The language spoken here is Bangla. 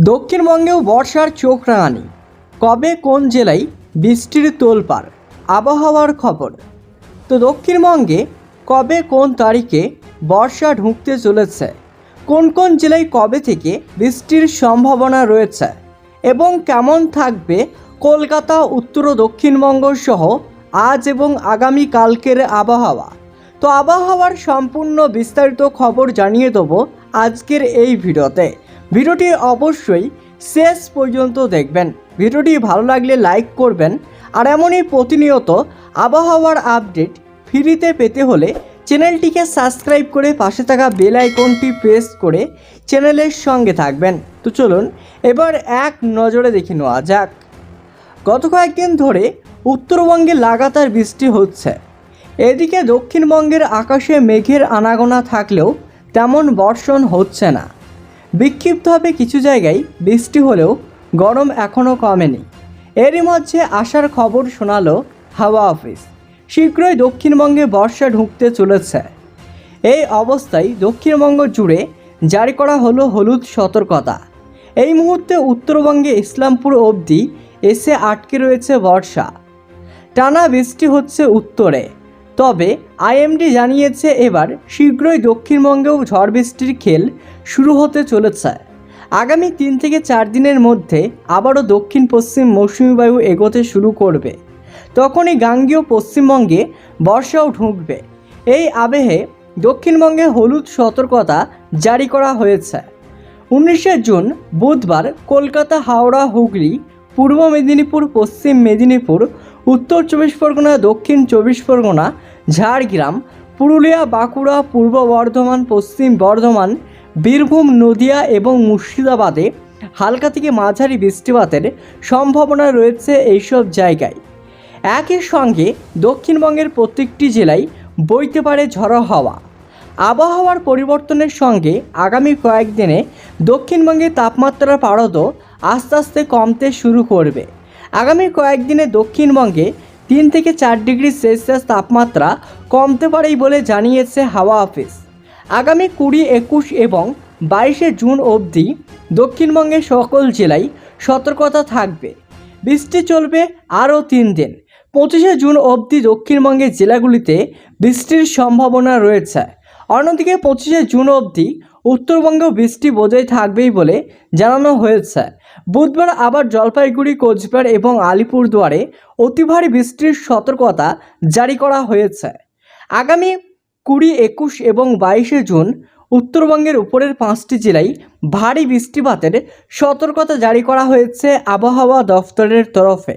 দক্ষিণবঙ্গেও বর্ষার চোখ রাঙানি। কবে কোন জেলায় বৃষ্টির তোলপাড়? আবহাওয়ার খবর। তো দক্ষিণবঙ্গে কবে কোন তারিখে বর্ষা ঢুকতে চলেছে? কোন কোন জেলায় কবে থেকে বৃষ্টির সম্ভাবনা রয়েছে? এবং কেমন থাকবে কলকাতা, উত্তর ও দক্ষিণবঙ্গ সহ আজ এবং আগামী কালকের আবহাওয়া? তো আবহাওয়ার সম্পূর্ণ বিস্তারিত খবর জানিয়ে দেবো আজকের এই ভিডিওতে। ভিডিওটি অবশ্যই শেষ পর্যন্ত দেখবেন। ভিডিওটি ভালো লাগলে লাইক করবেন আর এমনই প্রতিনিয়ত আবহাওয়ার আপডেট ফ্রিতে পেতে হলে চ্যানেলটিকে সাবস্ক্রাইব করে পাশে থাকা বেল আইকনটি প্রেস করে চ্যানেলের সঙ্গে থাকবেন। তো চলুন, এবার এক নজরে দেখে নেওয়া যাক। গত কয়েকদিন ধরে উত্তরবঙ্গে লাগাতার বৃষ্টি হচ্ছে। এদিকে দক্ষিণবঙ্গের আকাশে মেঘের আনাগোনা থাকলেও তেমন বর্ষণ হচ্ছে না। বিক্ষিপ্তভাবে কিছু জায়গায় বৃষ্টি হলেও গরম এখনও কমেনি। এরই মধ্যে আসার খবর শোনালো হাওয়া অফিস। শীঘ্রই দক্ষিণবঙ্গে বর্ষা ঢুকতে চলেছে। এই অবস্থায় দক্ষিণবঙ্গ জুড়ে জারি করা হলো হলুদ সতর্কতা। এই মুহূর্তে উত্তরবঙ্গে ইসলামপুর অবধি এসে আটকে রয়েছে বর্ষা। টানা বৃষ্টি হচ্ছে উত্তরে। তবে আইএমডি জানিয়েছে এবার শীঘ্রই দক্ষিণবঙ্গেও ঝড় বৃষ্টির খেল শুরু হতে চলেছে। আগামী তিন থেকে চার দিনের মধ্যে আবারও দক্ষিণ পশ্চিম মৌসুমি বায়ু এগোতে শুরু করবে। তখনই গাঙ্গীয় পশ্চিমবঙ্গে বর্ষাও ঢুকবে। এই আবেহে দক্ষিণবঙ্গে হলুদ সতর্কতা জারি করা হয়েছে। উনিশে জুন বুধবার কলকাতা, হাওড়া, হুগলি, পূর্ব মেদিনীপুর, পশ্চিম মেদিনীপুর, উত্তর চব্বিশ পরগনা, দক্ষিণ চব্বিশ পরগনা ঝাড়গ্রাম, পুরুলিয়া, বাঁকুড়া, পূর্ব বর্ধমান, পশ্চিম বর্ধমান, বীরভূম, নদিয়া এবং মুর্শিদাবাদে হালকা থেকে মাঝারি বৃষ্টিপাতের সম্ভাবনা রয়েছে এইসব জায়গায়। একই সঙ্গে দক্ষিণবঙ্গের প্রত্যেকটি জেলায় বইতে পারে ঝড়ো হাওয়া। আবহাওয়ার পরিবর্তনের সঙ্গে আগামী কয়েকদিনে দক্ষিণবঙ্গের তাপমাত্রার পারদও আস্তে আস্তে কমতে শুরু করবে। আগামী কয়েকদিনে দক্ষিণবঙ্গে তিন থেকে চার ডিগ্রি সেলসিয়াস তাপমাত্রা কমতে পারেই বলে জানিয়েছে হাওয়া অফিস। আগামী কুড়ি, একুশ এবং বাইশে জুন অবধি দক্ষিণবঙ্গের সকল জেলায় সতর্কতা থাকবে। বৃষ্টি চলবে আরও তিন দিন। পঁচিশে জুন অবধি দক্ষিণবঙ্গের জেলাগুলিতে বৃষ্টির সম্ভাবনা রয়েছে। অন্যদিকে পঁচিশে জুন অবধি উত্তরবঙ্গেও বৃষ্টি বজায় থাকবেই বলে জানানো হয়েছে। বুধবার আবার জলপাইগুড়ি, কোচবিহার এবং আলিপুরদুয়ারে অতি ভারী বৃষ্টির সতর্কতা জারি করা হয়েছে। আগামী কুড়ি, একুশ এবং বাইশে জুন উত্তরবঙ্গের উপরের পাঁচটি জেলায় ভারী বৃষ্টিপাতের সতর্কতা জারি করা হয়েছে আবহাওয়া দফতরের তরফে।